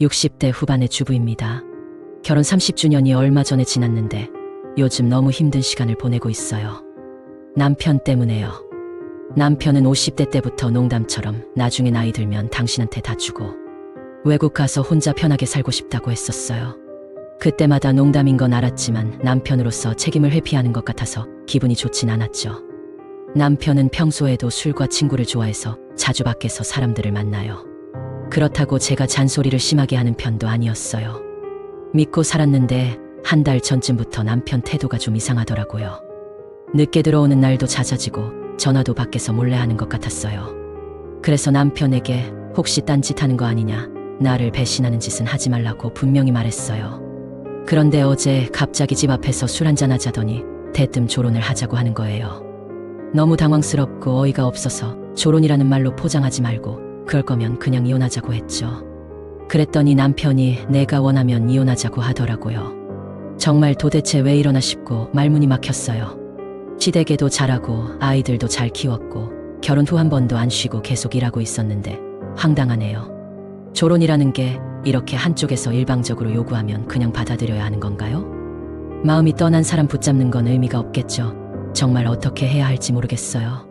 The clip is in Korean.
60대 후반의 주부입니다. 결혼 30주년이 얼마 전에 지났는데 요즘 너무 힘든 시간을 보내고 있어요. 남편 때문에요. 남편은 50대 때부터 농담처럼 나중에 나이 들면 당신한테 다 주고 외국 가서 혼자 편하게 살고 싶다고 했었어요. 그때마다 농담인 건 알았지만 남편으로서 책임을 회피하는 것 같아서 기분이 좋진 않았죠. 남편은 평소에도 술과 친구를 좋아해서 자주 밖에서 사람들을 만나요. 그렇다고 제가 잔소리를 심하게 하는 편도 아니었어요. 믿고 살았는데 한 달 전쯤부터 남편 태도가 좀 이상하더라고요. 늦게 들어오는 날도 잦아지고 전화도 밖에서 몰래 하는 것 같았어요. 그래서 남편에게 혹시 딴짓 하는 거 아니냐, 나를 배신하는 짓은 하지 말라고 분명히 말했어요. 그런데 어제 갑자기 집 앞에서 술 한잔 하자더니 대뜸 조론을 하자고 하는 거예요. 너무 당황스럽고 어이가 없어서 조론이라는 말로 포장하지 말고 그럴 거면 그냥 이혼하자고 했죠. 그랬더니 남편이 내가 원하면 이혼하자고 하더라고요. 정말 도대체 왜 이러나 싶고 말문이 막혔어요. 시댁에도 잘하고 아이들도 잘 키웠고 결혼 후 한 번도 안 쉬고 계속 일하고 있었는데 황당하네요. 조론이라는 게 이렇게 한쪽에서 일방적으로 요구하면 그냥 받아들여야 하는 건가요? 마음이 떠난 사람 붙잡는 건 의미가 없겠죠. 정말 어떻게 해야 할지 모르겠어요.